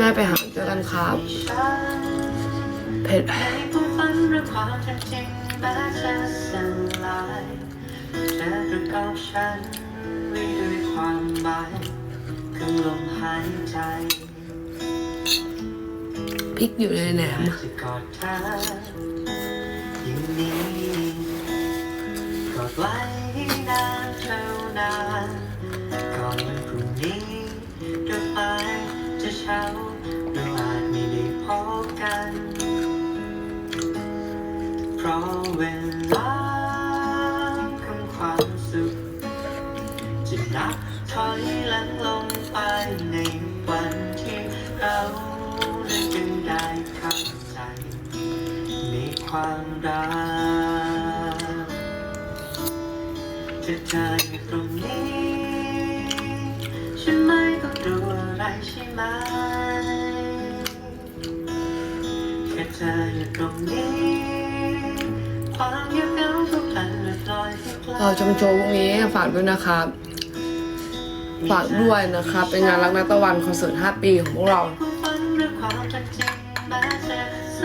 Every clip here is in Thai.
แม่ไปหาเจอกันครับฉันเผ็ดในควากันหรือคริงแม้จะสลายเธอปรพริกอยู่ในแหนมก่อดไว้นานเท่านานก่อนวันพรุ่งนี้ดอกไม้จะเช้า เพราะเวลาของความสุขจะนับถอยหลังลงไปในวันที่เรานั้นจึงได้เข้าใจในความรักจะเธออยู่ตรงนี้ฉันไม่ต้องดูอะไรใช่ไหมแค่เธออยู่ตรงนี้ เหงาเหงาๆก็พลันลอยไปไกลเราชมโชว์พรุ่งนี้ฝากด้วยนะครับ ฝากด้วยนะครับ เป็นงานรักนักตะวันคอนเสิร์ต 5 ปีของพวกเราความฝันหรือความเป็นจริงแม้จะส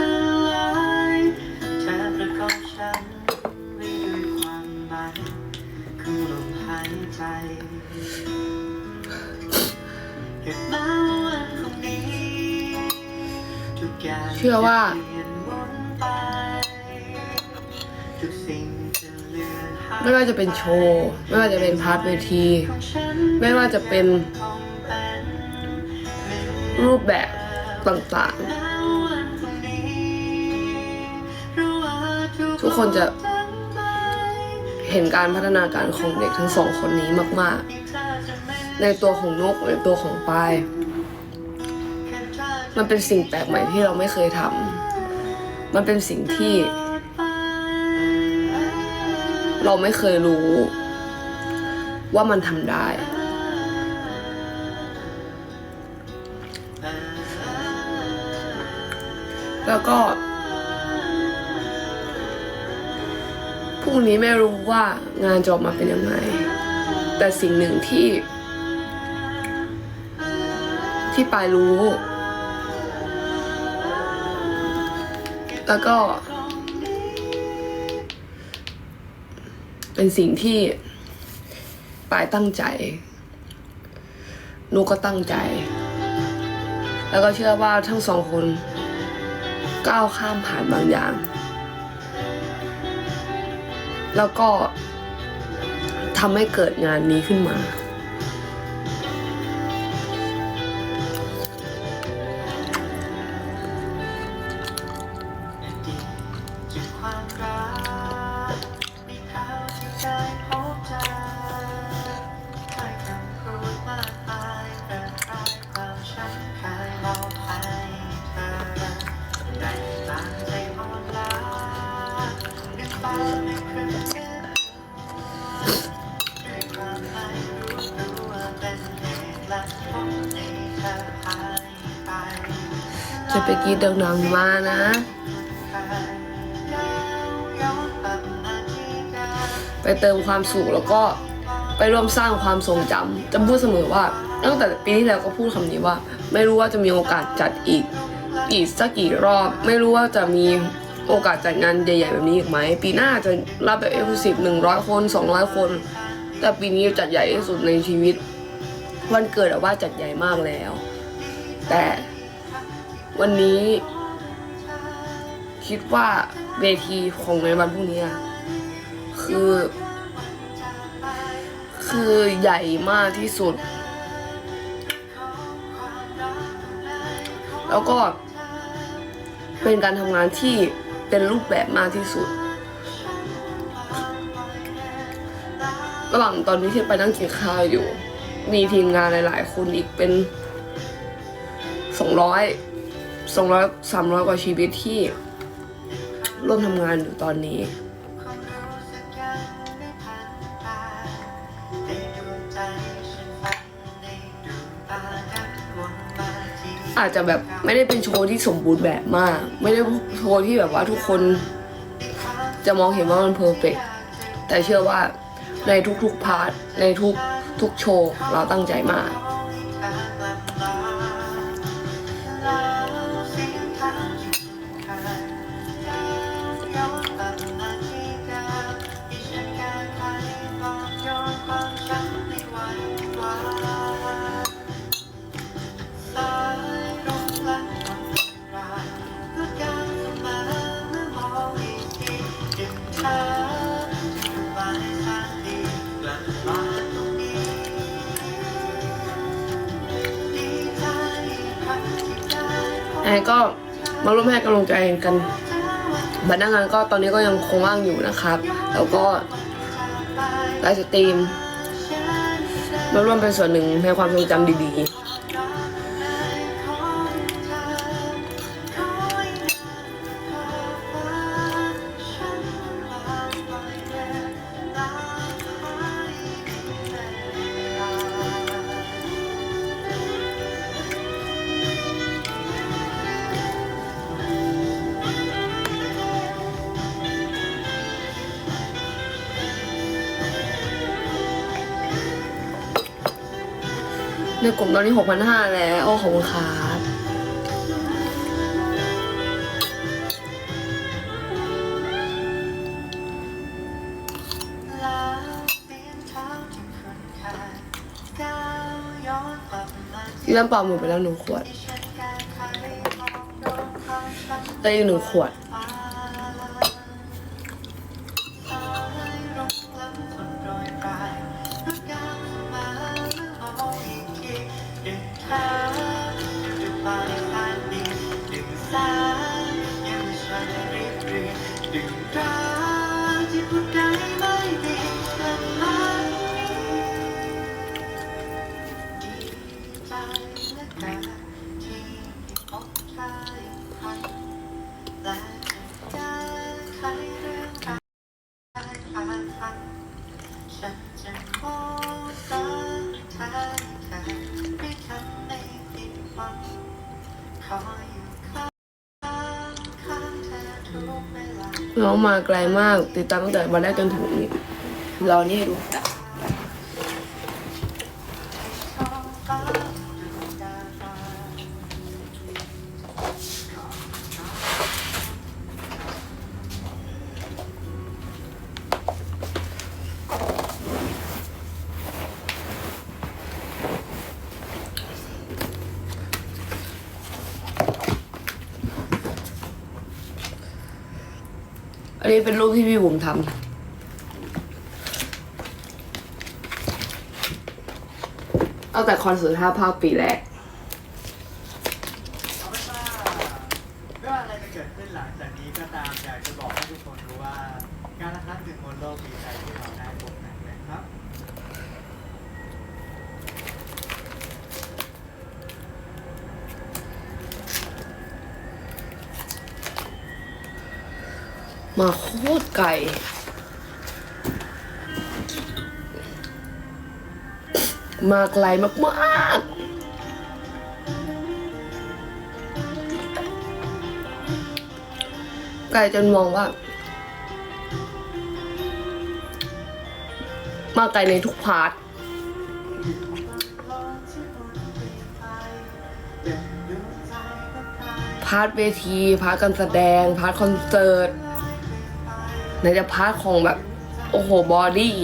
ลายเธอประกอบฉันไว้ด้วยความหมายคือลมหายใจเหตุมาวันพรุ่งนี้ทุกอย่างเชื่อว่า ไม่ว่าจะเป็นโชว์ ไม่ว่าจะเป็นพาร์ทเวที ไม่ว่าจะเป็นรูปแบบต่างๆ ทุกคนจะเห็นการพัฒนาการของเด็กทั้งสองคนนี้มาก ๆ ในตัวของนกในตัวของปาย มันเป็นสิ่งแปลกใหม่ที่เราไม่เคยทำมันเป็นสิ่งที่ เราไม่เคยรู้ ว่ามันทำได้ แล้วก็พรุ่งนี้ไม่รู้ว่างานจะออกมาเป็นยังไง แต่สิ่งหนึ่งที่ ที่ปายรู้ แล้วก็ เป็นสิ่งที่ปายตั้งใจนุกก็ตั้งใจ แล้วก็เชื่อว่าทั้งสองคนก้าวข้ามผ่านบางอย่าง แล้วก็ทำให้เกิดงานนี้ขึ้นมา จะไปกีดดังๆมานะไปเติมความสุขแล้วก็ไปร่วมสร้างความทรงจำจะพูดเสมอว่า ตั้งแต่ปีที่แล้วก็พูดคำนี้ว่า ไม่รู้ว่าจะมีโอกาสจัดอีกอีกสักกี่รอบ ไม่รู้ว่าจะมีโอกาสจัดงานใหญ่ๆแบบนี้อีกไหม ปีหน้าจะรับแบบเอ็กซ์คลูซีฟหนึ่งร้อยคนสองร้อยคน แต่ปีนี้จัดใหญ่ที่สุดในชีวิต วันเกิดอะว่าจัดใหญ่มากแล้ว แต่ วันนี้ คิดว่าเวทีของในวันพรุ่งนี้คือ คือใหญ่มากที่สุด แล้วก็เป็นการทำงานที่เป็นรูปแบบมากที่สุด ระหว่างตอนนี้ที่ไปนั่งกินข้าวอยู่ มีทีมงานหลาย ๆ คนอีกเป็นสองร้อย สองร้อยสามร้อยกว่าชีวิตที่ร่วมทำงานอยู่ตอนนี้ อาจจะแบบไม่ได้เป็นโชว์ที่สมบูรณ์แบบมาก ไม่ได้โชว์ที่แบบว่าทุกคน จะมองเห็นว่ามันเพอร์เฟกแต่เชื่อว่าในทุกๆพาร์ทในทุกทุกโชว์เราตั้งใจมาก ก็มาร่วมให้กำลังใจกันพนักงานก็ตอนนี้ก็ยังคงว่างอยู่นะครับ แล้วก็ไลฟ์สตรีมมาร่วมเป็นส่วนหนึ่งในความทรงจำดีๆ ในกลุ่มตอนนี้6,500แล้วโอ้ขอบคุณครับที่น้ำเปล่าหมดไปแล้วหนึ่งขวดแต่อีกหนึ่งขวดดึ ฉันจะขอรักแท้แท้ไม่ทำให้ผิดหวังขออยู่ข้างข้างเธอทุกเวลา น้องมาไกลมาก ติดตามตั้งแต่วันแรกจนถึงวันนี้รอนี่ให้ดู อันนี้เป็นรูปที่พี่บุ๋มทำเอาแต่คอนเสิร์ตห้าภาคปีแรก เอาเป็นว่าไม่ว่าอะไรจะเกิดขึ้นหลังจากนี้ก็ตามอยากจะบอกให้ทุกคนรู้ว่า การละครั้งหนึ่งบนโลกมีใจที่เราได้พบกันนะครับ มาโคตรไกลมาไกลมากๆไกลจนมองว่า มาไกลในทุกพาร์ทพาร์ทเวที พาร์ทการแสดง พาร์ทคอนเสิร์ต ไหนจะพาร์ทของแบบ โอ้โห บอดี้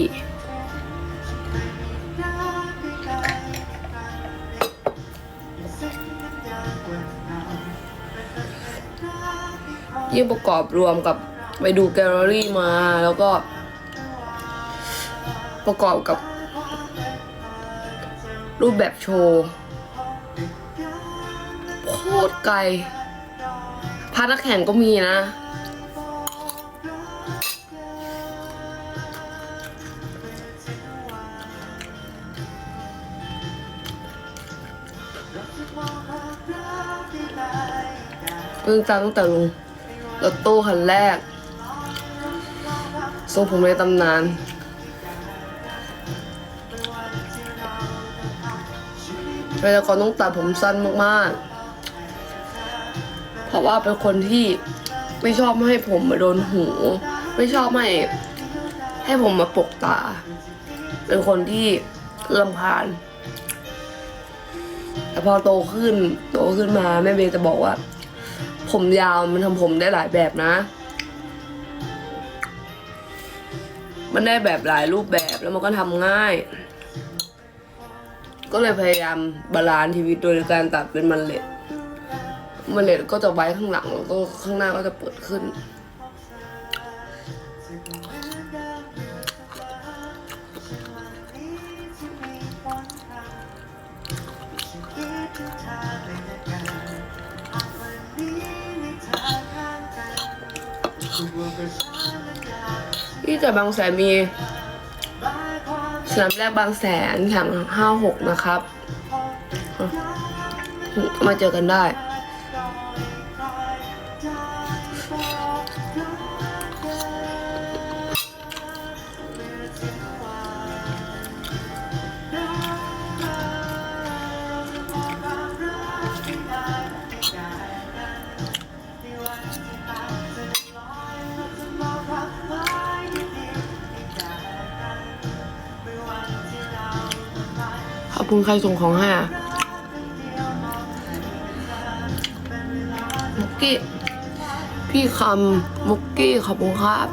ยิ่งประกอบรวมกับไปดูแกลเลอรี่มาแล้วก็ ประกอบกับ รูปแบบโชว์โคตรไกลพาร์ทนักแข่งก็มีนะ เพิ่งจำตั้งแต่ลงรถตู้คันแรกทรงผมในตำนาน เวลาก่อนต้องตัดผมสั้นมากๆ เพราะว่าเป็นคนที่ไม่ชอบให้ผมมาโดนหู ไม่ชอบให้ให้ผมมาปกตา เป็นคนที่ลำคาญ แต่พอโตขึ้นโตขึ้นมาแม่เบย์จะบอกว่า ผมยาวมันทำผมได้หลายแบบนะ มันได้แบบหลายรูปแบบแล้วมันก็ทำง่าย ก็เลยพยายามบาลานซ์ชีวิตโดยการตัดเป็นมันเล็ดมันเล็ดก็จะไว้ข้างหลังแล้วก็ข้างหน้าก็จะเปิดขึ้น เกิดบางแสนมีสนามแรกบางแสนแข่งห้าหกนะครับ มาเจอกันได้ คุณใครส่งของให้อะมุกกี้ พี่คำมุกกี้ขอบคุณครับ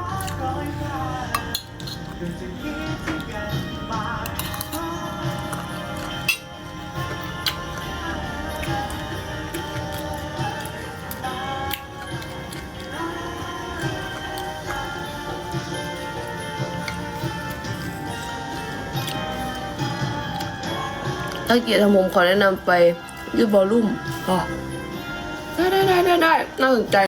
ถ้าเกียรติทำผมขอแนะนำไปยืดบอลลุ่มอ๋อได้ได้ได้ได้ได้น่าสนใจ